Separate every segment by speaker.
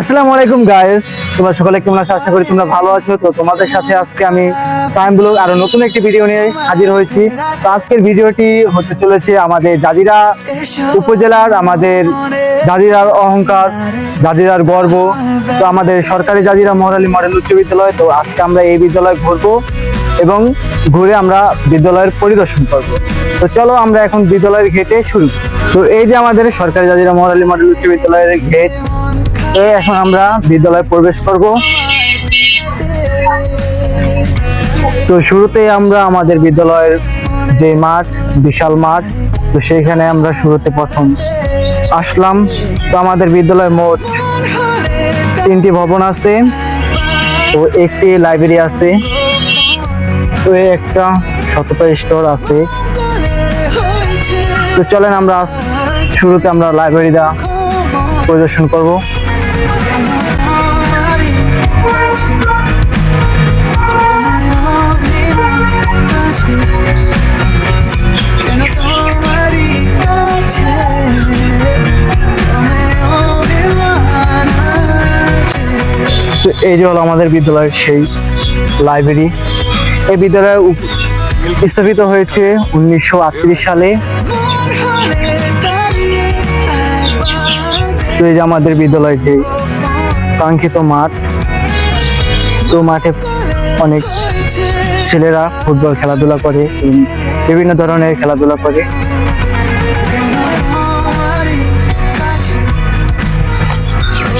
Speaker 1: আসসালামু আলাইকুম গাইস তোমরা সকলে কেমন আছো? আশা করি তোমরা ভালো আছো। তো তোমাদের সাথে আজকে আমি টাইম ব্লগ আরও নতুন একটি ভিডিও নিয়ে হাজির হয়েছি। তো আজকের ভিডিওটি হতে চলেছে আমাদের জাজিরা উপজেলার, আমাদের জাজিরার অহংকার, জাজিরার গর্ব। তো আমাদের সরকারি জাজিরা মহরালি মডেল উচ্চ বিদ্যালয়, তো আজকে আমরা এই বিদ্যালয় ঘুরবো এবং ঘুরে আমরা বিদ্যালয়ের পরিদর্শন করব। তো চলো আমরা এখন বিদ্যালয়ের গেটে শুরু তো এই যে আমাদের সরকারি জাজিরা মহরালি মডেল উচ্চ বিদ্যালয়ের গেট তো এখন আমরা বিদ্যালয়ে প্রবেশ করব। তো শুরুতে আমরা আমাদের বিদ্যালয়ের যে মাঠ, বিশাল মাঠ, তো সেইখানে আমরা শুরুতে প্রথম আসলাম। তো আমাদের বিদ্যালয়ে মোট তিনটি ভবন আছে তো একটি লাইব্রেরি আছে। তো একটা সততা স্টোর আছে। তো চলেন আমরা শুরুতে আমরা লাইব্রেরিটা পরিদর্শন করব। তো এই যে হলো আমাদের বিদ্যালয়ের সেই লাইব্রেরি এই বিদ্যালয় স্থাপিত হয়েছে উনিশশো আটত্রিশ সালে। তো এই যে আমাদের বিদ্যালয়ের যে কাঙ্ক্ষিত মাঠ, তো মাঠে অনেক ছেলেরা ফুটবল খেলাধুলা করে, বিভিন্ন ধরনের খেলাধুলা করে।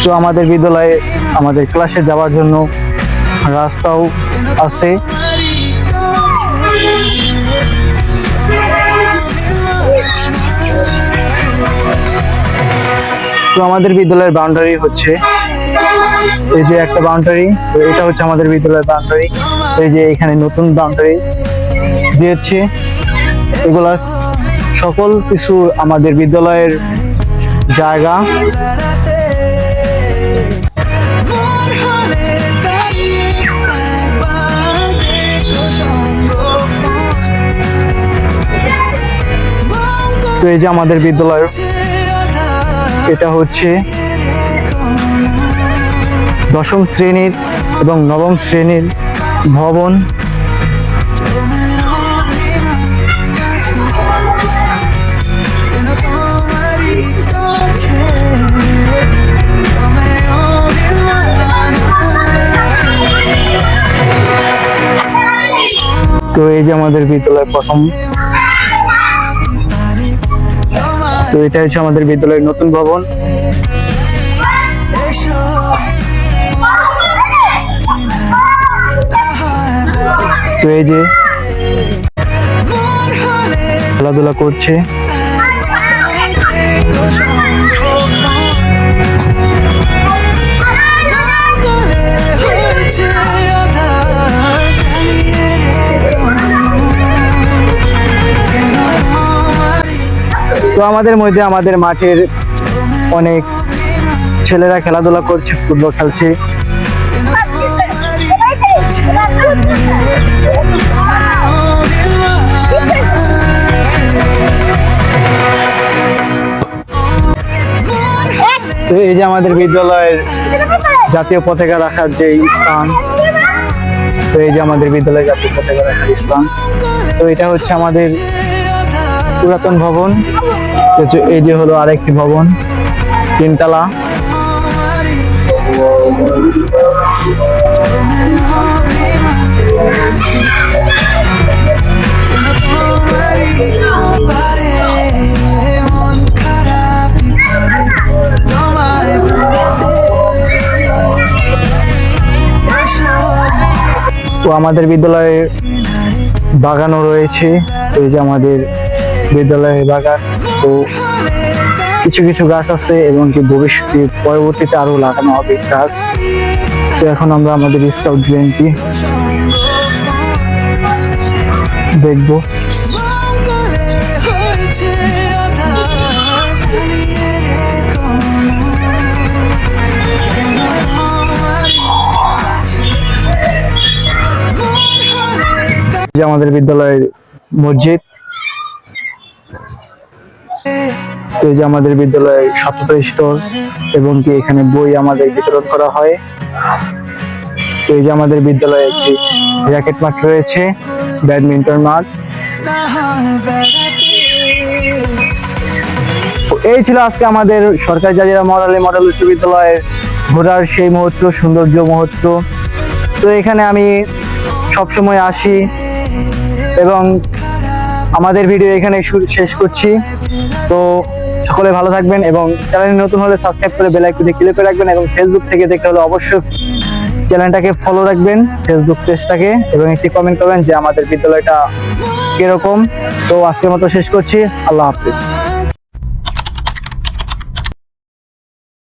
Speaker 1: তো আমাদের বিদ্যালয়ে আমাদের ক্লাসে যাওয়ার জন্য রাস্তাও আছে। তো আমাদের বিদ্যালয়ের বাউন্ডারি হচ্ছে এই যে একটা বাউন্ডারি তো এটা হচ্ছে আমাদের বিদ্যালয়ের বাউন্ডারি এই যে এখানে নতুন বাউন্ডারি দিয়েছে। এগুলা সকল কিছু আমাদের বিদ্যালয়ের জায়গা। তো এই যে আমাদের বিদ্যালয় এটা হচ্ছে দশম শ্রেণির এবং নবম শ্রেণির ভবন। তো এই যে আমাদের বিদ্যালয়ের প্রথম। তো এটা হচ্ছে আমাদের বিদ্যালয়ের নতুন ভবন। তো এই যে খেলাধুলা করছে। তো আমাদের মধ্যে আমাদের মাঠের অনেক ছেলেরা খেলাধুলা করছে, ফুটবল খেলছে। তো এই যে আমাদের বিদ্যালয়ের জাতীয় পতাকা রাখার যে স্থান, তো এই যে আমাদের বিদ্যালয়ের জাতীয় পতাকা রাখার স্থান, তো এটা হচ্ছে আমাদের পুরাতন ভবন এই যে হলো আরেকটি ভবন, তিনতলা। তো আমাদের বিদ্যালয়ে বাগানও রয়েছে, এই যে আমাদের বিদ্যালয়ের বাগান। তো কিছু কিছু গাছ আছে এবং কি ভবিষ্যতে পরবর্তীতে আরও লাগানো হবে গাছ। তো এখন আমরা আমাদের স্কাউট গ্রেনটি দেখব। যে আমাদের বিদ্যালয়ের মসজিদ তো এই যে আমাদের বিদ্যালয়ে সতেরো স্টোর এবং কি এখানে বই আমাদের বিতরণ করা হয়। তো এই যে আমাদের বিদ্যালয়ে একটি র্যাকেট মাঠ রয়েছে ব্যাডমিন্টন মাঠ। এই ছিল আজকে আমাদের সরকারি জাজিরা মডেল মডেল উচ্চ বিদ্যালয়ের ঘোরার সেই মুহূর্ত, সৌন্দর্য মুহূর্ত। তো এখানে আমি সবসময় আসি এবং আমাদের ভিডিও এখানে শেষ করছি। তো সকলে ভালো থাকবেন এবং চ্যানেল নতুন হলে সাবস্ক্রাইব করে বেল আইকনে ক্লিক করে রাখবেন এবং ফেসবুক থেকে দেখতে হলে অবশ্যই চ্যানেলটাকে ফলো রাখবেন ফেসবুক পেজটাকে এবং একটি কমেন্ট করবেন যে আমাদের বিদ্যালয়টা কীরকম। তো আজকের মতো শেষ করছি। আল্লাহ হাফিজ।